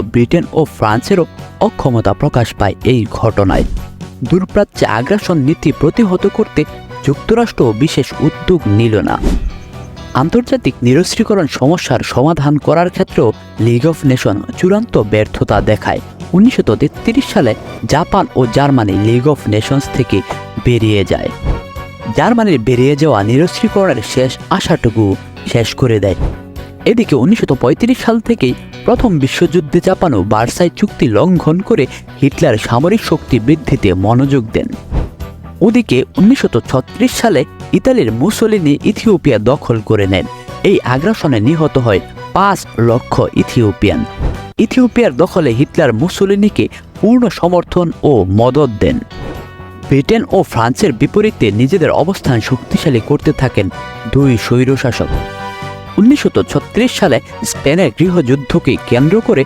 Britain ও ফ্রান্সেরও অক্ষমতা প্রকাশ পায় এই ঘটনায়। দূরপ্রাচ্যে আগ্রাসন নীতি প্রতিহত করতে যুক্তরাষ্ট্র বিশেষ উদ্যোগ নিল না। আন্তর্জাতিক নিরস্ত্রীকরণ সমস্যার সমাধান করার ক্ষেত্রেও লিগ অফ নেশন চূড়ান্ত ব্যর্থতা দেখায়। উনিশশো তেত্রিশ সালে জাপান ও জার্মানি লিগ অফ নেশনস থেকে বেরিয়ে যায়। জার্মানির বেরিয়ে যাওয়া নিরস্ত্রীকরণের শেষ আশাটুকু শেষ করে দেয়। এদিকে উনিশশো পঁয়ত্রিশ সাল থেকেই প্রথম বিশ্বযুদ্ধে জাপানও বার্সাই চুক্তি লঙ্ঘন করে হিটলার সামরিক শক্তি বৃদ্ধিতে মনোযোগ দেন। ওদিকে উনিশশো সালে ইতালির মুসোলিনি ইথিওপিয়া দখল করে নেন। এই আগ্রাসনে নিহত হয় পাঁচ লক্ষ ইথিওপিয়ান। ইথিওপিয়ার দখলে হিটলার মুসোলিনিকে পূর্ণ সমর্থন ও মদত দেন। ব্রিটেন ও ফ্রান্সের বিপরীতে নিজেদের অবস্থান শক্তিশালী করতে থাকেন দুই স্বৈরশাসক। উনিশশো ছত্রিশ সালে স্পেনের গৃহযুদ্ধকে কেন্দ্র করে